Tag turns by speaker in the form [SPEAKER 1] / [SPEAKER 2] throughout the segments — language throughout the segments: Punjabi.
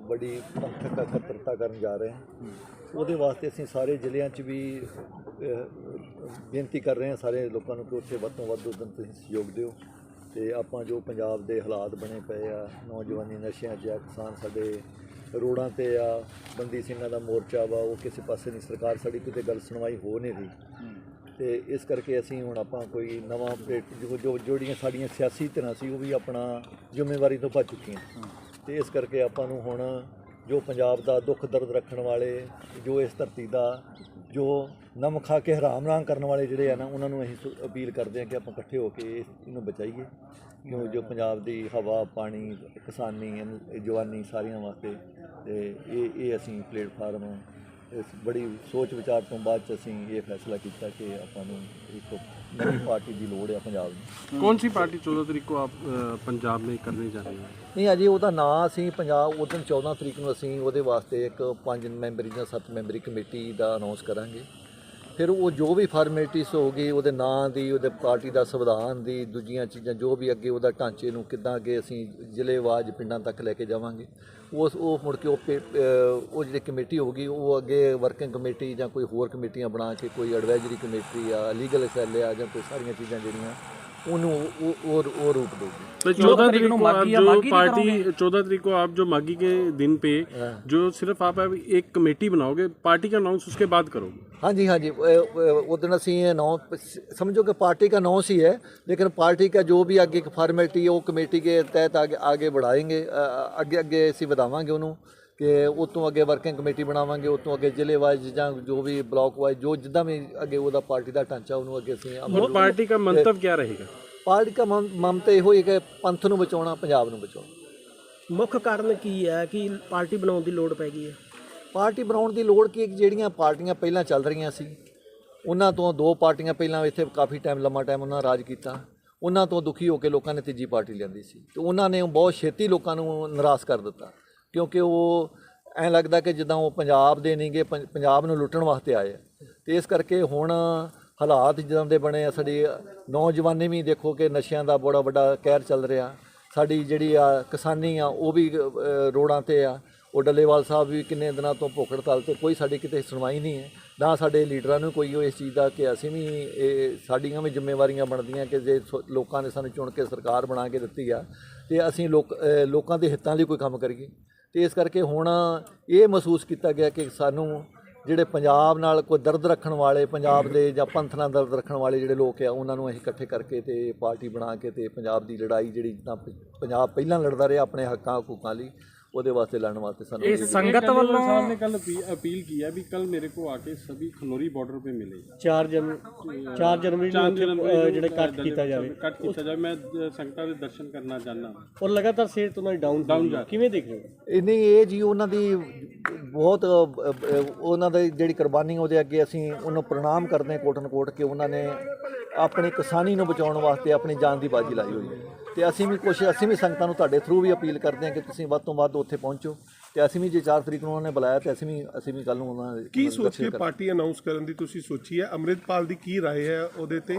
[SPEAKER 1] ਬੜੀ ਪੰਥਕ ਇਕੱਤਰਤਾ ਕਰਨ ਜਾ ਰਹੇ ਹਾਂ। ਉਹਦੇ ਵਾਸਤੇ ਅਸੀਂ ਸਾਰੇ ਜ਼ਿਲ੍ਹਿਆਂ 'ਚ ਵੀ ਬੇਨਤੀ ਕਰ ਰਹੇ ਹਾਂ ਸਾਰੇ ਲੋਕਾਂ ਨੂੰ ਕਿ ਉੱਥੇ ਵੱਧ ਤੋਂ ਵੱਧ ਉਦਮ ਤੁਸੀਂ ਸਹਿਯੋਗ ਦਿਓ। ਤੇ ਆਪਾਂ ਜੋ ਪੰਜਾਬ ਦੇ ਹਾਲਾਤ ਬਣੇ ਪਏ ਆ, ਨੌਜਵਾਨੀ ਨਸ਼ਿਆਂ 'ਚ ਆ, ਕਿਸਾਨ ਸਾਡੇ ਰੋਡਾਂ ਤੇ ਆ, ਬੰਦੀ ਸਿੰਘਾਂ ਦਾ ਮੋਰਚਾ ਵਾ, ਉਹ ਕਿਸੇ ਪਾਸੇ ਨਹੀਂ। ਸਰਕਾਰ ਸਾਡੀ ਕਿਤੇ ਗੱਲ ਸੁਣਵਾਈ ਹੋ ਨਹੀਂ ਰਹੀ। ਤੇ ਇਸ ਕਰਕੇ ਅਸੀਂ ਹੁਣ ਆਪਾਂ ਕੋਈ ਨਵਾਂ ਜੋ ਜੋ ਜਿਹੜੀਆਂ ਸਾਡੀਆਂ ਸਿਆਸੀ ਧਿਰਾਂ ਸੀ, ਉਹ ਵੀ ਆਪਣਾ ਜ਼ਿੰਮੇਵਾਰੀ ਤੋਂ ਭੱਜ ਚੁੱਕੀਆਂ। ਤੇ ਇਸ ਕਰਕੇ ਆਪਾਂ ਨੂੰ ਹੁਣ ਜੋ ਪੰਜਾਬ ਦਾ ਦੁੱਖ ਦਰਦ ਰੱਖਣ ਵਾਲੇ, ਜੋ ਇਸ ਧਰਤੀ ਦਾ, ਜੋ ਨਮ ਖਾ ਕੇ ਹਰਾਮ ਨਾ ਕਰਨ ਵਾਲੇ ਜਿਹੜੇ ਆ ਨਾ, ਉਹਨਾਂ ਨੂੰ ਅਸੀਂ ਸੁ- ਅਪੀਲ ਕਰਦੇ ਹਾਂ ਕਿ ਆਪਾਂ ਇਕੱਠੇ ਹੋ ਕੇ ਇਸ- ਇਹਨੂੰ ਬਚਾਈਏ। ਕਿਉਂ ਜੋ ਪੰਜਾਬ ਦੀ ਹਵਾ, ਪਾਣੀ, ਕਿਸਾਨੀ, ਜਵਾਨੀ ਸਾਰੀਆਂ ਵਾਸਤੇ, ਤੇ ਇਹ ਇਹ ਅਸੀਂ ਪਲੇਟਫਾਰਮ ਇਸ ਬੜੀ ਸੋਚ ਵਿਚਾਰ ਤੋਂ ਬਾਅਦ ਚ ਅਸੀਂ ਇਹ ਫੈਸਲਾ ਕੀਤਾ ਕਿ ਆਪਾਂ ਨੂੰ ਇੱਕ ਨਵੀਂ ਪਾਰਟੀ ਦੀ ਲੋੜ ਹੈ ਪੰਜਾਬ ਨੂੰ।
[SPEAKER 2] ਕੌਣ ਸੀ ਪਾਰਟੀ 14 ਤਰੀਕ ਨੂੰ ਆਪ ਪੰਜਾਬ ਨੇ ਕਰਨੀ ਜਾ ਰਹੇ ਹੋ?
[SPEAKER 1] ਨਹੀਂ ਅਜੇ ਉਹਦਾ ਨਾਂ ਅਸੀਂ ਪੰਜਾਬ ਉਦੋਂ 14 ਤਰੀਕ ਨੂੰ ਅਸੀਂ ਉਹਦੇ ਵਾਸਤੇ ਇੱਕ ਪੰਜ ਮੈਂਬਰੀ ਜਾਂ ਸੱਤ ਮੈਂਬਰੀ ਕਮੇਟੀ ਦਾ ਅਨਾਉਂਸ ਕਰਾਂਗੇ। ਫਿਰ ਉਹ ਜੋ ਵੀ ਫਾਰਮੈਲਿਟੀਜ਼ ਹੋਗੀ ਉਹਦੇ ਨਾਂ ਦੀ, ਉਹਦੇ ਪਾਰਟੀ ਦਾ ਸੰਵਿਧਾਨ ਦੀ, ਦੂਜੀਆਂ ਚੀਜ਼ਾਂ ਜੋ ਵੀ ਅੱਗੇ ਉਹਦਾ ਢਾਂਚੇ ਨੂੰ ਕਿੱਦਾਂ ਅੱਗੇ ਅਸੀਂ ਜ਼ਿਲ੍ਹੇਵਾਜ ਪਿੰਡਾਂ ਤੱਕ ਲੈ ਕੇ ਜਾਵਾਂਗੇ। ਉਸ, ਉਹ ਮੁੜ ਕੇ ਉਹ ਪੇ- ਉਹ ਜਿਹੜੀ ਕਮੇਟੀ ਹੋਊਗੀ ਉਹ ਅੱਗੇ ਵਰਕਿੰਗ ਕਮੇਟੀ ਜਾਂ ਕੋਈ ਹੋਰ ਕਮੇਟੀਆਂ ਬਣਾ ਕੇ, ਕੋਈ ਐਡਵਾਈਜ਼ਰੀ ਕਮੇਟੀ ਆ ਲੀਗਲ ਸੈੱਲ ਆ ਜਾਂ ਕੋਈ ਸਾਰੀਆਂ ਚੀਜ਼ਾਂ ਜਿਹੜੀਆਂ ਉਹਨੂੰ ਉਹ ਉਹ ਉਹ ਰੂਪ ਦੇਊਗੀ
[SPEAKER 2] तो चौदह तारीख को आप जो पार्टी चौदह तारीख को आप जो मागी के दिन पे जो सिर्फ आप अब एक कमेटी बनाओगे पार्टी का अनाउंस उसके बाद करोगे
[SPEAKER 1] ਹਾਂਜੀ ਹਾਂਜੀ उस दिन ਅਸੀਂ ਇਹ नौ समझो कि पार्टी का नौ ही है लेकिन पार्टी का जो भी आगे फॉर्मेलिटी है वो कमेटी के तहत आगे आगे बढ़ाएंगे अ, ਅੱਗੇ ਅੱਗੇ ਅਸੀਂ ਵਧਾਵਾਂਗੇ ਉਹਨੂੰ ਤੇ ਉਹ ਤੋਂ ਅੱਗੇ ਵਰਕਿੰਗ ਕਮੇਟੀ ਬਣਾਵਾਂਗੇ ਉਹ ਤੋਂ ਅੱਗੇ ਜ਼ਿਲ੍ਹੇ ਵਾਈਜ਼ ਜਾਂ ਜੋ ਵੀ ਬਲਾਕ ਵਾਈਜ਼ ਜੋ ਜਿੱਦਾਂ ਵੀ ਅੱਗੇ ਉਹਦਾ ਪਾਰਟੀ ਦਾ ਢਾਂਚਾ ਉਹਨੂੰ ਅੱਗੇ ਅਸੀਂ
[SPEAKER 2] ਹੁਣ ਪਾਰਟੀ ਦਾ ਮੰਤਵ ਕੀ ਰਹੇਗਾ?
[SPEAKER 1] ਪਾਰਟੀ ਦਾ ਮੰਤਵ ਇਹੋ ਹੀ ਕਿ ਪੰਥ ਨੂੰ ਬਚਾਉਣਾ ਪੰਜਾਬ ਨੂੰ ਬਚਾਉਣਾ।
[SPEAKER 3] ਮੁੱਖ ਕਾਰਨ ਕੀ ਹੈ ਕਿ ਪਾਰਟੀ ਬਣਾਉਣ ਦੀ ਲੋੜ ਪੈ ਗਈ ਹੈ?
[SPEAKER 1] ਪਾਰਟੀ ਬਣਾਉਣ ਦੀ ਲੋੜ ਕੀ ਜਿਹੜੀਆਂ ਪਾਰਟੀਆਂ ਪਹਿਲਾਂ ਚੱਲ ਰਹੀਆਂ ਸੀ ਉਹਨਾਂ ਤੋਂ ਦੋ ਪਾਰਟੀਆਂ ਪਹਿਲਾਂ ਇੱਥੇ ਕਾਫੀ ਟਾਈਮ ਲੰਮਾ ਟਾਈਮ ਉਹਨਾਂ ਰਾਜ ਕੀਤਾ। ਉਹਨਾਂ ਤੋਂ ਦੁਖੀ ਹੋ ਕੇ ਲੋਕਾਂ ਨੇ ਤੀਜੀ ਪਾਰਟੀ ਲੈਂਦੀ ਸੀ। ਤੇ ਉਹਨਾਂ ਨੇ ਬਹੁਤ ਛੇਤੀ ਲੋਕਾਂ ਨੂੰ ਨਿਰਾਸ਼ ਕਰ ਦਿੱਤਾ। ਕਿਉਂਕਿ ਉਹ ਐਂ ਲੱਗਦਾ ਕਿ ਜਿੱਦਾਂ ਉਹ ਪੰਜਾਬ ਦੇ ਨਹੀਂਗੇ ਪੰਜਾਬ ਨੂੰ ਲੁੱਟਣ ਵਾਸਤੇ ਆਏ ਆ। ਤੇ ਇਸ ਕਰਕੇ ਹੁਣ ਹਾਲਾਤ ਜਿੱਦਾਂ ਦੇ ਬਣੇ ਆ ਸਾਡੀ ਨੌਜਵਾਨੀ ਵੀ ਦੇਖੋ ਕਿ ਨਸ਼ਿਆਂ ਦਾ ਬੜਾ ਵੱਡਾ ਕਹਿਰ ਚੱਲ ਰਿਹਾ। ਸਾਡੀ ਜਿਹੜੀ ਆ ਕਿਸਾਨੀ ਆ ਉਹ ਵੀ ਅ, ਰੋਡਾਂ ਤੇ ਆ। ਉਹ ਡੱਲੇਵਾਲ ਸਾਹਿਬ ਵੀ ਕਿੰਨੇ ਦਿਨਾਂ ਤੋਂ ਭੁੱਖੜ ਤਲ ਤੇ ਕੋਈ ਸਾਡੀ ਕਿਤੇ ਸੁਣਵਾਈ ਨਹੀਂ ਹੈ। ਨਾ ਸਾਡੇ ਲੀਡਰਾਂ ਨੂੰ ਕੋਈ ਉਹ ਇਸ ਚੀਜ਼ ਦਾ ਕਿ ਅਸੀਂ ਵੀ ਇਹ ਸਾਡੀਆਂ ਵੀ ਜ਼ਿੰਮੇਵਾਰੀਆਂ ਬਣਦੀਆਂ ਕਿ ਜੇ ਸੋ- ਲੋਕਾਂ ਨੇ ਸਾਨੂੰ ਚੁਣ ਕੇ ਸਰਕਾਰ ਬਣਾ ਕੇ ਦਿੱਤੀ ਆ ਤੇ ਅਸੀਂ ਲੋਕ ਲੋਕਾਂ ਦੇ ਹਿੱਤਾਂ ਲਈ ਕੋਈ ਕੰਮ ਕਰੀਏ। ਤੇ ਇਸ ਕਰਕੇ ਹੁਣ ਇਹ ਮਹਿਸੂਸ ਕੀਤਾ ਗਿਆ ਕਿ ਸਾਨੂੰ ਜਿਹੜੇ ਪੰਜਾਬ ਨਾਲ ਕੋਈ ਦਰਦ ਰੱਖਣ ਵਾਲੇ, ਪੰਜਾਬ ਦੇ ਜਾਂ ਪੰਥ ਨਾਲ ਦਰਦ ਰੱਖਣ ਵਾਲੇ ਜਿਹੜੇ ਲੋਕ ਆ, ਉਹਨਾਂ ਨੂੰ ਅਸੀਂ ਇਕੱਠੇ ਕਰਕੇ ਤੇ ਪਾਰਟੀ ਬਣਾ ਕੇ ਤੇ ਪੰਜਾਬ ਦੀ ਲੜਾਈ ਜਿਹੜੀ ਜਿੱਦਾਂ ਪੰਜਾਬ ਪਹਿਲਾਂ ਲੜਦਾ ਰਿਹਾ ਆਪਣੇ ਹੱਕਾਂ ਹਕੂਕਾਂ ਲਈ ਉਹਦੇ ਵਾਸਤੇ ਲੜਨ ਵਾਸਤੇ ਸਾਨੂੰ ਇਹ
[SPEAKER 2] ਸੰਗਤ ਵੱਲੋਂ ਸਾਹਿਬ ਨੇ ਕੱਲ ਅਪੀਲ ਕੀ ਹੈ ਵੀ ਕੱਲ ਮੇਰੇ ਕੋ ਆ ਕੇ ਸਭੀ ਖਨੋਰੀ ਬਾਰਡਰ ਤੇ ਮਿਲੇ।
[SPEAKER 3] 4 ਜਨ 4 ਜਨਵਰੀ ਨੂੰ ਜਿਹੜਾ ਕੱਟ ਕੀਤਾ ਜਾਵੇ।
[SPEAKER 2] ਕੱਟ ਕੀਤਾ ਜਾਵੇ। ਮੈਂ ਸੰਗਤਾਂ ਦੇ ਦਰਸ਼ਨ ਕਰਨਾ ਚਾਹਨਾ
[SPEAKER 3] ਔਰ ਲਗਾਤਾਰ ਸੇਰ ਤੋਂ ਨਾ ਡਾਊਨ ਕਿਵੇਂ ਦੇਖ ਰਹੇ
[SPEAKER 1] ਨਹੀਂ ਇਹ ਜੀ ਉਹਨਾਂ ਦੀ ਬਹੁਤ ਉਹਨਾਂ ਦੀ ਜਿਹੜੀ ਕੁਰਬਾਨੀ ਉਹਦੇ ਅੱਗੇ ਅਸੀਂ ਉਹਨੂੰ ਪ੍ਰਣਾਮ ਕਰਦੇ ਕੋਟਨ ਕੋਟ ਕਿ ਉਹਨਾਂ ਨੇ ਆਪਣੀ ਕਿਸਾਨੀ ਨੂੰ ਬਚਾਉਣ ਵਾਸਤੇ ਆਪਣੀ ਜਾਨ ਦੀ ਬਾਜੀ ਲਾਈ ਹੋਈ ਹੈ। ਤੇ ਅਸੀਂ ਵੀ ਕੁਛ ਅਸੀਂ ਵੀ ਸੰਗਤਾਂ ਨੂੰ ਤੁਹਾਡੇ ਥਰੂ ਵੀ ਅਪੀਲ ਕਰਦੇ ਹਾਂ ਕਿ ਤੁਸੀਂ ਵੱਧ ਤੋਂ ਵੱਧ ਉੱਥੇ ਪਹੁੰਚੋ ਤੇ ਅਸੀਂ ਵੀ ਜੇ 4 ਤਰੀਕ ਨੂੰ ਉਹਨਾਂ ਨੇ ਬੁਲਾਇਆ ਤੇ ਅਸੀਂ ਵੀ ਅਸੀਂ ਵੀ ਕੱਲ ਨੂੰ ਉਹਨਾਂ ਦੇ
[SPEAKER 4] ਕੀ ਸੋਚ ਕੇ ਪਾਰਟੀ ਅਨਾਉਂਸ ਕਰਨ ਦੀ ਤੁਸੀਂ ਸੋਚੀ ਹੈ? ਅੰਮ੍ਰਿਤਪਾਲ ਦੀ ਕੀ ਰਾਏ ਹੈ ਉਹਦੇ ਤੇ?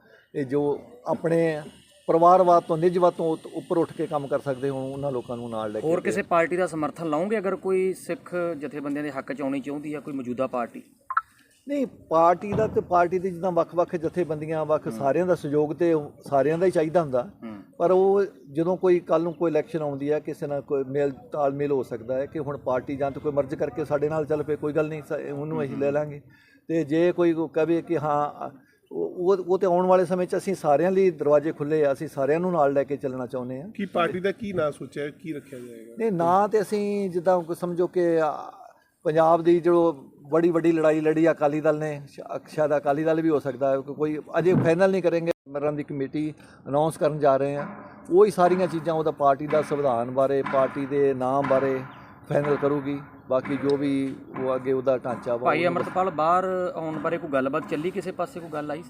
[SPEAKER 1] ਇਹ ਜੋ ਆਪਣੇ ਪਰਿਵਾਰਵਾਦ ਤੋਂ ਨਿੱਜਵਾਦ ਤੋਂ ਉਤ- ਉੱਪਰ ਉੱਠ ਕੇ ਕੰਮ ਕਰ ਸਕਦੇ ਹੋਣ ਉਹਨਾਂ ਲੋਕਾਂ ਨੂੰ ਨਾਲ ਲੈ ਕੇ
[SPEAKER 5] ਹੋਰ ਕਿਸੇ ਪਾਰਟੀ ਦਾ ਸਮਰਥਨ ਲਾਉਂਗੇ ਅਗਰ ਕੋਈ ਸਿੱਖ ਜਥੇਬੰਦੀਆਂ ਦੇ ਹੱਕ ਚ ਆਉਣੀ ਚਾਹੁੰਦੀ ਹੈ ਕੋਈ ਮੌਜੂਦਾ ਪਾਰਟੀ?
[SPEAKER 1] ਨਹੀਂ ਪਾਰਟੀ ਦਾ ਤੇ ਪਾਰਟੀ ਦੇ ਜਿੱਦਾਂ ਵੱਖ-ਵੱਖ ਜਥੇਬੰਦੀਆਂ ਵੱਖ ਸਾਰਿਆਂ ਦਾ ਸਹਿਯੋਗ ਤੇ ਸਾਰਿਆਂ ਦਾ ਹੀ ਚਾਹੀਦਾ ਹੁੰਦਾ। ਪਰ ਉਹ ਜਦੋਂ ਕੋਈ ਕੱਲ ਨੂੰ ਕੋਈ ਇਲੈਕਸ਼ਨ ਆਉਂਦੀ ਹੈ ਕਿਸੇ ਨਾਲ ਕੋਈ ਮੇਲ ਤਾਲਮੇਲ ਹੋ ਸਕਦਾ ਹੈ ਕਿ ਹੁਣ ਪਾਰਟੀ ਜਾਂ ਤਾਂ ਕੋਈ ਮਰਜ਼ ਕਰਕੇ ਸਾਡੇ ਨਾਲ ਚੱਲ ਪਏ ਕੋਈ ਗੱਲ ਨਹੀਂ ਸ- ਉਹਨੂੰ ਅਸੀਂ ਲੈ ਲਾਂਗੇ। ਤੇ ਜੇ ਕੋਈ ਕਹੇ ਕਿ ਹਾਂ ਉਹ ਉਹ- ਤੇ ਆਉਣ ਵਾਲੇ ਸਮੇਂ 'ਚ ਅਸੀਂ ਸਾਰਿਆਂ ਲਈ ਦਰਵਾਜ਼ੇ ਖੁੱਲੇ ਆ ਅਸੀਂ ਸਾਰਿਆਂ ਨੂੰ ਨਾਲ ਲੈ ਕੇ ਚੱਲਣਾ ਚਾਹੁੰਦੇ ਹਾਂ
[SPEAKER 4] ਕੀ ਪਾਰਟੀ ਦਾ ਕੀ ਨਾਂ ਸੋਚਿਆ? ਕੀ ਰੱਖਿਆ ਜਾਏਗਾ?
[SPEAKER 1] ਨਹੀਂ ਨਾ ਤੇ ਅਸੀਂ ਜਿੱਦਾਂ ਸਮਝੋ ਕਿ ਆ, ਪੰਜਾਬ ਦੀ ਜੋ ਬੜੀ ਵੱਡੀ ਲੜਾਈ ਲੜੀ ਆ ਅਕਾਲੀ ਦਲ ਨੇ ਸ਼ਾਇਦ ਅਕਾਲੀ ਦਲ ਵੀ ਹੋ ਸਕਦਾ ਹੈ ਕੋਈ ਅਜੇ ਫਾਈਨਲ ਨਹੀਂ ਕਰਾਂਗੇ। ਮੈਂਬਰਾਂ ਦੀ ਕਮੇਟੀ ਅਨਾਉਂਸ ਕਰਨ ਜਾ ਰਹੇ ਆ। ਉਹ ਹੀ ਸਾਰੀਆਂ ਚੀਜ਼ਾਂ ਉਹਦਾ ਪਾਰਟੀ ਦਾ ਸੰਵਿਧਾਨ ਬਾਰੇ ਪਾਰਟੀ ਦੇ ਨਾਮ ਬਾਰੇ ਫਾਈਨਲ ਕਰੂਗੀ। ਬਾਕੀ ਜੋ ਵੀ ਉਹ ਅੱਗੇ ਉਹਦਾ ਢਾਂਚਾ ਵਾ
[SPEAKER 5] ਭਾਈ ਅਮਰਤਪਾਲ ਬਾਹਰ ਆਉਣ ਬਾਰੇ ਕੋਈ ਗੱਲਬਾਤ ਚੱਲੀ ਕਿਸੇ ਪਾਸੇ ਕੋਈ ਗੱਲ ਆਈ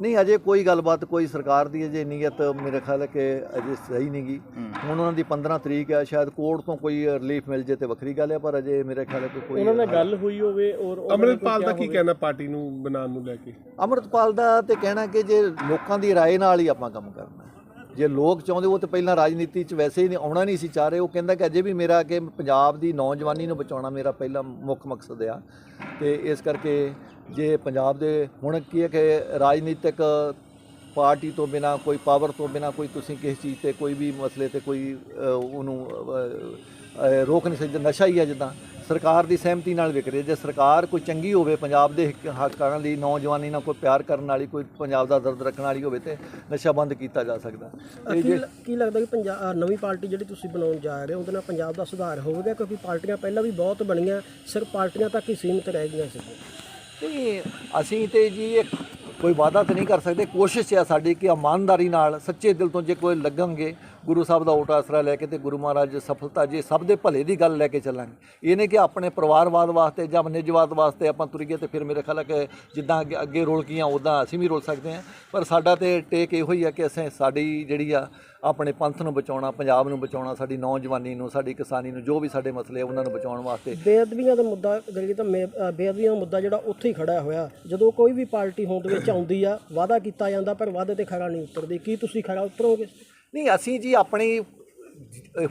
[SPEAKER 1] ਨਹੀਂ ਅਜੇ ਕੋਈ ਗੱਲਬਾਤ ਕੋਈ ਸਰਕਾਰ ਦੀ ਅਜੇ ਨੀਅਤ ਮੇਰੇ ਖਿਆਲ ਹੈ ਕਿ ਅਜੇ ਸਹੀ ਨਹੀਂ ਗੀ ਹੁਣ ਉਹਨਾਂ ਦੀ 15 ਤਰੀਕ ਹੈ ਸ਼ਾਇਦ ਕੋਰਟ ਤੋਂ ਕੋਈ ਰਿਲੀਫ ਮਿਲ ਜੇ ਤੇ ਵੱਖਰੀ ਗੱਲ ਹੈ ਪਰ ਅਜੇ ਮੇਰੇ ਖਿਆਲ ਹੈ ਕਿ ਕੋਈ
[SPEAKER 3] ਉਹਨਾਂ ਨਾਲ ਗੱਲ ਹੋਈ ਹੋਵੇ ਔਰ ਉਹਨਾਂ ਨੇ
[SPEAKER 4] ਅੰਮ੍ਰਿਤਪਾਲ ਦਾ ਕੀ ਕਹਿਣਾ ਪਾਰਟੀ ਨੂੰ ਬਣਾਉਣ ਨੂੰ ਲੈ ਕੇ
[SPEAKER 1] ਅਮਰਤਪਾਲ ਦਾ ਤੇ ਕਹਿਣਾ ਕਿ ਜੇ ਲੋਕਾਂ ਦੀ رائے ਨਾਲ ਹੀ ਆਪਾਂ ਕੰਮ ਕਰਨਾ ਹੈ। ਜੇ ਲੋਕ ਚਾਹੁੰਦੇ, ਉਹ ਤੇ ਪਹਿਲਾਂ ਰਾਜਨੀਤੀ 'ਚ ਵੈਸੇ ਹੀ ਨਹੀਂ, ਆਉਣਾ ਨਹੀਂ ਸੀ ਚਾਹ ਰਹੇ। ਉਹ ਕਹਿੰਦਾ ਕਿ ਅਜੇ ਵੀ ਮੇਰਾ ਕਿ ਪੰਜਾਬ ਦੀ ਨੌਜਵਾਨੀ ਨੂੰ ਬਚਾਉਣਾ ਮੇਰਾ ਪਹਿਲਾ ਮੁੱਖ ਮਕਸਦ ਆ। ਤੇ ਇਸ ਕਰਕੇ ਜੇ ਪੰਜਾਬ ਦੇ, ਹੁਣ ਕੀ ਹੈ ਕਿ ਰਾਜਨੀਤਿਕ ਪਾਰਟੀ ਤੋਂ ਬਿਨਾ, ਕੋਈ ਪਾਵਰ ਤੋਂ ਬਿਨਾ, ਕੋਈ ਤੁਸੀਂ ਕਿਸੇ ਚੀਜ਼ ਤੇ ਕੋਈ ਵੀ ਮਸਲੇ ਤੇ ਕੋਈ ਉਹਨੂੰ ਰੋਕ ਨਹੀਂ ਸਕਦੇ, ਨਸ਼ਾ ਹੀ ਹੈ ਜਿੱਦਾਂ। ਸਰਕਾਰ ਦੀ ਸਹਿਮਤੀ ਨਾਲ ਵਿਕ ਰਿਹਾ ਜੇ ਸਰਕਾਰ ਕੋਈ ਚੰਗੀ ਹੋਵੇ ਪੰਜਾਬ ਦੇ ਹਿੱਕ- ਲਈ ਨੌਜਵਾਨੀ ਨਾਲ ਕੋਈ ਪਿਆਰ ਕਰਨ ਵਾਲੀ ਕੋਈ ਪੰਜਾਬ ਦਾ ਦਰਦ ਰੱਖਣ ਵਾਲੀ ਹੋਵੇ ਤੇ ਨਸ਼ਾ ਬੰਦ ਕੀਤਾ ਜਾ ਸਕਦਾ
[SPEAKER 3] ਕੀ ਕੀ ਲੱਗਦਾ ਕਿ ਪੰਜਾਬ ਨਵੀਂ ਪਾਰਟੀ ਜਿਹੜੀ ਤੁਸੀਂ ਬਣਾਉਣ ਜਾ ਰਹੇ ਹੋ ਉਹਦੇ ਨਾਲ ਪੰਜਾਬ ਦਾ ਸੁਧਾਰ ਹੋਵੇਗਾ? ਕਿਉਂਕਿ ਪਾਰਟੀਆਂ ਪਹਿਲਾਂ ਵੀ ਬਹੁਤ ਬਣੀਆਂ ਸਿਰਫ ਪਾਰਟੀਆਂ ਤੱਕ ਹੀ ਸੀਮਿਤ ਰਹਿ ਗਈਆਂ ਸੀ।
[SPEAKER 1] ਤੇ ਅਸੀਂ ਤੇ ਜੀ ਇਹ ਕੋਈ ਵਾਅਦਾ ਤਾਂ ਨਹੀਂ ਕਰ ਸਕਦੇ। ਕੋਸ਼ਿਸ਼ ਹੈ ਸਾਡੀ ਕਿ ਇਮਾਨਦਾਰੀ ਨਾਲ ਸੱਚੇ ਦਿਲ ਤੋਂ ਜੇ ਕੋਈ ਲੱਗਾਂਗੇ ਗੁਰੂ ਸਾਹਿਬ ਦਾ ਓਟ ਆਸਰਾ ਲੈ ਕੇ ਤੇ ਗੁਰੂ ਮਹਾਰਾਜ ਸਫਲਤਾ ਜੇ ਸਭ ਦੇ ਭਲੇ ਦੀ ਗੱਲ ਲੈ ਕੇ ਚੱਲਾਂਗੇ। ਇਹ ਨਹੀਂ ਕਿ ਆਪਣੇ ਪਰਿਵਾਰਵਾਦ ਵਾਸਤੇ ਜਾਂ ਨਿਜਵਾਦ ਵਾਸਤੇ ਆਪਾਂ ਤੁਰੀਏ ਤੇ ਫਿਰ ਮੇਰੇ ਖਿਆਲ ਹੈ ਕਿ ਜਿੱਦਾਂ ਅੱਗੇ- ਅੱਗੇ ਰੋਲ ਕੀਆਂ ਉਦਾਂ ਅਸੀਂ ਵੀ ਰੋਲ ਸਕਦੇ ਹਾਂ। ਪਰ ਸਾਡਾ ਤੇ ਟੇਕ ਇਹੋ ਹੀ ਆ ਕਿ ਅਸੀਂ ਸਾਡੀ ਜਿਹੜੀ ਆ, ਆਪਣੇ ਪੰਥ ਨੂੰ ਬਚਾਉਣਾ, ਪੰਜਾਬ ਨੂੰ ਬਚਾਉਣਾ, ਸਾਡੀ ਨੌਜਵਾਨੀ ਨੂੰ, ਸਾਡੀ ਕਿਸਾਨੀ ਨੂੰ, ਜੋ ਵੀ ਸਾਡੇ ਮਸਲੇ ਉਹਨਾਂ ਨੂੰ ਬਚਾਉਣ ਵਾਸਤੇ।
[SPEAKER 3] ਬੇਅਦਬੀਆਂ ਦਾ ਮੁੱਦਾ ਕਰੀਏ ਤਾਂ ਬੇਅਦਬੀਆਂ ਦਾ ਮੁੱਦਾ ਜਿਹੜਾ ਉੱਥੇ ਹੀ ਖੜਾ ਹੋਇਆ। ਜਦੋਂ ਕੋਈ ਵੀ ਪਾਰਟੀ ਹੋਂਦ ਵਿੱਚ ਆਉਂਦੀ ਆ, ਵਾਅਦਾ ਕੀਤਾ ਜਾਂਦਾ, ਪਰ ਵਾਅਦੇ ਤੇ ਖਰਾ ਨਹੀਂ ਉਤਰਦੀ। ਕੀ ਤੁਸੀਂ ਖਰਾ ਉਤਰੋਗੇ?
[SPEAKER 1] ਨਹੀਂ, ਅਸੀਂ ਜੀ ਆਪਣੀ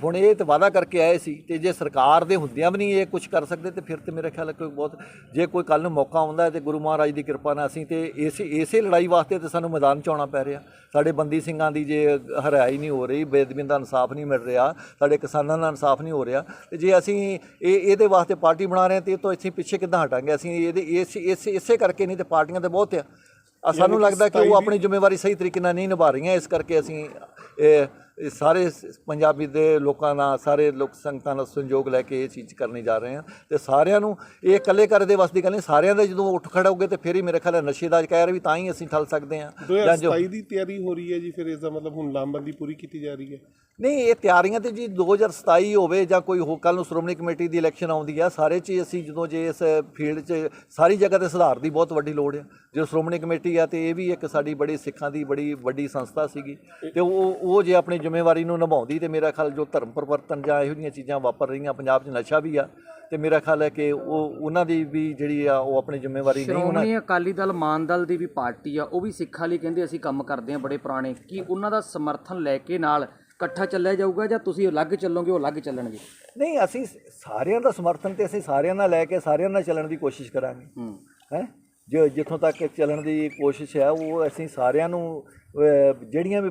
[SPEAKER 1] ਹੁਣ ਇਹ ਤਾਂ ਵਾਅਦਾ ਕਰਕੇ ਆਏ ਸੀ ਤੇ ਜੇ ਸਰਕਾਰ ਦੇ ਹੁੰਦਿਆਂ ਵੀ ਨਹੀਂ ਇਹ ਕੁਝ ਕਰ ਸਕਦੇ ਤੇ ਫਿਰ ਤੇ ਮੇਰੇ ਖਿਆਲ ਹੈ ਕੋਈ ਬਹੁਤ, ਜੇ ਕੋਈ ਕੱਲ ਨੂੰ ਮੌਕਾ ਆਉਂਦਾ ਹੈ ਤੇ ਗੁਰੂ ਮਹਾਰਾਜ ਦੀ ਕਿਰਪਾ ਨਾਲ ਅਸੀਂ ਤੇ ਇਸੇ ਇਸੇ ਲੜਾਈ ਵਾਸਤੇ ਤੇ ਸਾਨੂੰ ਮੈਦਾਨ 'ਚ ਆਉਣਾ ਪੈ ਰਿਹਾ। ਸਾਡੇ ਬੰਦੀ ਸਿੰਘਾਂ ਦੀ ਜੇ ਹਰਾਈ ਨਹੀਂ ਹੋ ਰਹੀ, ਬੇਦਬੀਆਂ ਦਾ ਇਨਸਾਫ ਨਹੀਂ ਮਿਲ ਰਿਹਾ, ਸਾਡੇ ਕਿਸਾਨਾਂ ਦਾ ਇਨਸਾਫ ਨਹੀਂ ਹੋ ਰਿਹਾ, ਤੇ ਜੇ ਅਸੀਂ ਇਹ, ਇਹਦੇ ਵਾਸਤੇ ਪਾਰਟੀ ਬਣਾ ਰਹੇ ਹਾਂ ਤੇ ਇਹ ਤੋਂ ਅਸੀਂ ਪਿੱਛੇ ਕਿੱਦਾਂ ਹਟਾਂਗੇ? ਅਸੀਂ ਇਹਦੇ, ਇਸ ਇਸ, ਇਸੇ ਕਰਕੇ ਨਹੀਂ ਤੇ ਪਾਰਟੀਆਂ ਤੇ ਬਹੁਤ ਆ। ਆ ਸਾਨੂੰ ਲੱਗਦਾ ਕਿ ਉਹ ਆਪਣੀ ਜ਼ਿੰਮੇਵਾਰੀ ਸਹੀ ਤਰੀਕੇ ਨਾਲ ਨਹੀਂ ਨਿਭਾ ਰਹੀਆਂ ਇਸ ਕਰਕੇ ਅਸੀਂ ਇਹ ਸਾਰੇ ਪੰਜਾਬੀ ਦੇ ਲੋਕਾਂ ਨਾਲ ਸਾਰੇ ਲੋਕ ਸੰਗਤਾਂ ਨਾਲ ਸੰਯੋਗ ਲੈ ਕੇ ਇਹ ਚੀਜ਼ ਕਰਨੀ ਜਾ ਰਹੇ ਹਾਂ। ਤੇ ਸਾਰਿਆਂ ਨੂੰ ਇਹ ਇਕੱਲੇ ਕਰ ਦੇ ਵਸ ਦੀ ਗੱਲ ਨਹੀਂ ਸਾਰਿਆਂ ਦਾ ਜਦੋਂ ਉੱਠ ਖੜਾ ਹੋਗੇ ਤੇ ਫਿਰ ਹੀ ਮੇਰੇ ਖਿਆਲ ਹੈ ਨਸ਼ੇ ਦਾ ਕਹਿਰ ਵੀ ਤਾਂ ਹੀ ਅਸੀਂ ਠੱਲ ਸਕਦੇ ਹਾਂ। ਜਾਂ ਜੋ
[SPEAKER 4] 2027 ਦੀ ਤਿਆਰੀ ਹੋ ਰਹੀ ਹੈ ਜੀ ਫਿਰ ਇਸ ਦਾ ਮਤਲਬ ਹੁਣ ਲਾਮਬੰਦੀ ਪੂਰੀ ਕੀਤੀ ਜਾ ਰਹੀ ਹੈ।
[SPEAKER 1] ਨਹੀਂ, ਇਹ ਤਿਆਰੀਆਂ ਤੇ ਜੀ 2027 ਹੋਵੇ ਜਾਂ ਕੋਈ ਹੋ ਕੱਲ ਨੂੰ ਸ਼੍ਰੋਮਣੀ ਕਮੇਟੀ ਦੀ ਇਲੈਕਸ਼ਨ ਆਉਂਦੀ ਆ, ਸਾਰੇ ਚ ਹੀ ਅਸੀਂ ਜਦੋਂ ਜੇ ਇਸ ਫੀਲਡ 'ਚ ਸਾਰੀ ਜਗ੍ਹਾ ਤੇ ਸੁਧਾਰ ਦੀ ਬਹੁਤ ਵੱਡੀ ਲੋੜ ਆ। ਜੋ ਸ਼੍ਰੋਮਣੀ ਕਮੇਟੀ ਆ ਤੇ ਇਹ ਵੀ ਇੱਕ ਸਾਡੀ ਬੜੀ ਸਿੱਖਾਂ ਦੀ ਬੜੀ ਵੱਡੀ ਸੰਸਥਾ ਸੀਗੀ। ਤੇ ਉਹ ਉਹ ਜੇ ਆਪਣੀ ਜ਼ਿੰਮੇਵਾਰੀ ਨੂੰ ਨਿਭਾਉਂਦੀ ਤੇ ਮੇਰਾ ਖਿਆਲ ਜੋ ਧਰਮ ਪਰਿਵਰਤਨ ਜਾਂ ਇਹੋ ਜਿਹੀਆਂ ਚੀਜ਼ਾਂ ਵਾਪਰ ਰਹੀਆਂ, ਪੰਜਾਬ 'ਚ ਨਸ਼ਾ ਵੀ ਆ, ਤੇ ਮੇਰਾ ਖਿਆਲ ਹੈ ਕਿ ਉਹ, ਉਹਨਾਂ ਦੀ ਵੀ ਜਿਹੜੀ ਆ, ਉਹ ਆਪਣੀ ਜ਼ਿੰਮੇਵਾਰੀ ਨਹੀਂ, ਉਹਨਾਂ
[SPEAKER 5] ਸ਼੍ਰੋਮਣੀ ਅਕਾਲੀ ਦਲ, ਮਾਨ ਦਲ ਦੀ ਵੀ ਪਾਰਟੀ ਆ, ਉਹ ਵੀ ਸਿੱਖਾਂ ਲਈ ਕਹਿੰਦੇ ਅਸੀਂ ਕੰਮ ਕਰਦੇ ਆ ਬੜੇ ਪੁਰਾਣੇ। ਕੀ ਉਹਨਾਂ ਦਾ ਸਮਰਥਨ ਲੈ ਕੇ ਨਾਲ ਇਕੱਠਾ ਚੱਲਿਆ ਜਾਊਗਾ ਜਾਂ ਤੁਸੀਂ ਅਲੱਗ ਚੱਲੋਗੇ ਉਹ ਅਲੱਗ ਚੱਲਣਗੇ?
[SPEAKER 1] ਨਹੀਂ ਅਸੀਂ ਸਾਰਿਆਂ ਦਾ ਸਮਰਥਨ ਤੇ ਅਸੀਂ ਸਾਰਿਆਂ ਨਾਲ ਲੈ ਕੇ ਸਾਰਿਆਂ ਨਾਲ ਚੱਲਣ ਦੀ ਕੋਸ਼ਿਸ਼ ਕਰਾਂਗੇ।
[SPEAKER 5] ਹੂੰ।
[SPEAKER 1] ਜੋ ਜਿੱਥੋਂ ਤੱਕ ਚੱਲਣ ਦੀ ਕੋਸ਼ਿਸ਼ ਹੈ ਉਹ ਅਸੀਂ ਸਾਰਿਆਂ ਨੂੰ ਜਿਹੜੀਆਂ ਵੀ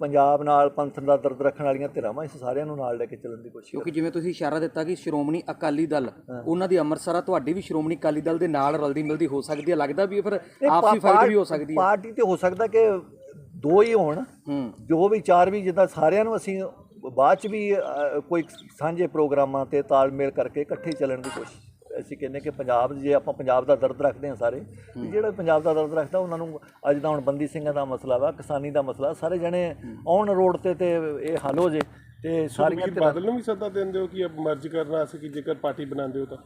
[SPEAKER 1] ਪੰਜਾਬ ਨਾਲ ਪੰਥ ਦਾ ਦਰਦ ਰੱਖਣ ਵਾਲੀਆਂ ਧਿਰਾਂ ਵਾਂ ਅਸੀਂ ਸਾਰਿਆਂ ਨੂੰ ਨਾਲ ਲੈ ਕੇ ਚੱਲਣ ਦੀ ਕੋਸ਼ਿਸ਼
[SPEAKER 5] ਕਿਉਂਕਿ ਜਿਵੇਂ ਤੁਸੀਂ ਇਸ਼ਾਰਾ ਦਿੱਤਾ ਕਿ ਸ਼੍ਰੋਮਣੀ ਅਕਾਲੀ ਦਲ ਉਹਨਾਂ ਦੀ ਅੰਮ੍ਰਿਤਸਰ ਤੁਹਾਡੀ ਵੀ ਸ਼੍ਰੋਮਣੀ ਅਕਾਲੀ ਦਲ ਦੇ ਨਾਲ ਰਲਦੀ ਮਿਲਦੀ ਹੋ ਸਕਦੀ ਹੈ ਲੱਗਦਾ ਵੀ ਫਿਰ ਆਪਸੀ ਫਾਈਟ ਵੀ ਹੋ ਸਕਦੀ ਹੈ।
[SPEAKER 1] ਪਾਰਟੀ ਤੇ ਹੋ ਸਕਦਾ ਕਿ ਦੋ ਹੀ ਹੋਣ ਜੋ ਵੀ ਚਾਰ ਵੀ ਜਿੱਦਾਂ ਸਾਰਿਆਂ ਨੂੰ ਅਸੀਂ ਬਾਅਦ ਚ ਵੀ ਕੋਈ ਸਾਂਝੇ ਪ੍ਰੋਗਰਾਮਾਂ ਤੇ ਤਾਲਮੇਲ ਕਰਕੇ ਇਕੱਠੇ ਚੱਲਣ ਦੀ ਕੋਸ਼ਿਸ਼ ਅਸੀਂ ਕਹਿੰਦੇ ਕਿ ਪੰਜਾਬ ਜੇ ਆਪਾਂ ਪੰਜਾਬ ਦਾ ਦਰਦ ਰੱਖਦੇ ਹਾਂ ਸਾਰੇ ਜਿਹੜਾ ਪੰਜਾਬ ਦਾ ਦਰਦ ਰੱਖਦਾ ਉਹਨਾਂ ਨੂੰ ਅੱਜ ਦਾ ਹੁਣ ਬੰਦੀ ਸਿੰਘਾਂ ਦਾ ਮਸਲਾ ਵਾ ਕਿਸਾਨੀ ਦਾ ਮਸਲਾ ਸਾਰੇ ਜਣੇ ਆਉਣ ਰੋਡ ਤੇ ਤੇ ਇਹ ਹੱਲ ਹੋ ਜੇ। ਤੇ ਸਾਰੀਆਂ
[SPEAKER 4] ਸੁਖਬੀਰ ਬਾਦਲ ਨੂੰ ਵੀ ਸੱਦਾ ਦਿੰਦੇ ਹੋ ਕਿ ਮਰਜ ਕਰਨਾ ਅਸੀਂ ਕਿ ਜੇਕਰ ਪਾਰਟੀ ਬਣਾਉਂਦੇ ਹੋ ਤਾਂ?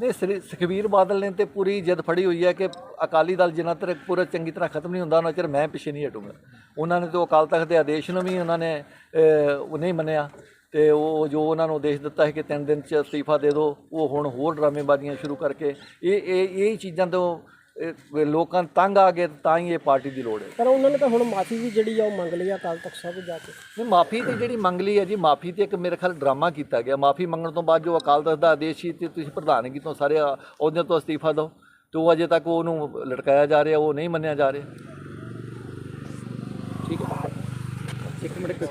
[SPEAKER 1] ਨਹੀਂ ਸ੍ਰੀ ਸੁਖਬੀਰ ਬਾਦਲ ਨੇ ਤੇ ਪੂਰੀ ਜਿੱਦ ਫੜੀ ਹੋਈ ਹੈ ਕਿ ਅਕਾਲੀ ਦਲ ਜਿੰਨਾ ਤੱਕ ਪੂਰਾ ਚੰਗੀ ਤਰ੍ਹਾਂ ਖਤਮ ਨਹੀਂ ਹੁੰਦਾ ਉਹਨਾਂ ਚਿਰ ਮੈਂ ਪਿੱਛੇ ਨਹੀਂ ਹਟੂੰਗਾ। ਉਹਨਾਂ ਨੇ ਤੇ ਅਕਾਲ ਤਖਤ ਦੇ ਆਦੇਸ਼ ਨੂੰ ਵੀ ਉਹਨਾਂ ਨੇ ਉਹ ਨਹੀਂ ਮੰਨਿਆ। ਤੇ ਉਹ ਜੋ ਉਹਨਾਂ ਨੂੰ ਆਦੇਸ਼ ਦਿੱਤਾ ਹੈ ਕਿ ਤਿੰਨ ਦਿਨ ਚ ਅਸਤੀਫਾ ਦੇ ਦਿਓ ਉਹ ਹੁਣ ਹੋਰ ਡਰਾਮੇਬਾਜ਼ੀਆਂ ਸ਼ੁਰੂ ਕਰਕੇ ਇਹ ਇਹ ਇਹ ਚੀਜ਼ਾਂ ਤੋਂ ਇਹ ਲੋਕਾਂ ਨੂੰ ਤੰਗ ਆ ਗਏ ਤਾਂ ਹੀ ਇਹ ਪਾਰਟੀ ਦੀ ਲੋੜ ਹੈ।
[SPEAKER 3] ਪਰ ਉਹਨਾਂ ਨੇ ਤਾਂ ਹੁਣ ਮਾਫੀ ਵੀ ਜਿਹੜੀ ਆ ਉਹ ਮੰਗ ਲਈ ਆ ਅਕਾਲ ਤਖਤ ਸਾਹਿਬ ਜਾ ਕੇ।
[SPEAKER 1] ਨਹੀਂ ਮਾਫੀ ਤੇ ਜਿਹੜੀ ਮੰਗ ਲਈ ਹੈ ਜੀ ਮਾਫੀ ਤੇ ਇੱਕ ਮੇਰੇ ਖਿਆਲ ਡਰਾਮਾ ਕੀਤਾ ਗਿਆ। ਮਾਫੀ ਮੰਗਣ ਤੋਂ ਬਾਅਦ ਜੋ ਅਕਾਲ ਤਖਤ ਦਾ ਆਦੇਸ਼ ਸੀ ਤੇ ਤੁਸੀਂ ਪ੍ਰਧਾਨਗੀ ਤੋਂ ਸਾਰੇ ਅਹੁਦਿਆਂ ਤੋਂ ਅਸਤੀਫਾ ਦਿਓ। ਤੇ ਉਹ ਅਜੇ ਤੱਕ ਉਹਨੂੰ ਲਟਕਾਇਆ ਜਾ ਰਿਹਾ ਉਹ ਨਹੀਂ ਮੰਨਿਆ ਜਾ ਰਿਹਾ।
[SPEAKER 5] ਠੀਕ ਹੈ। ਇੱਕ ਮਿੰਟ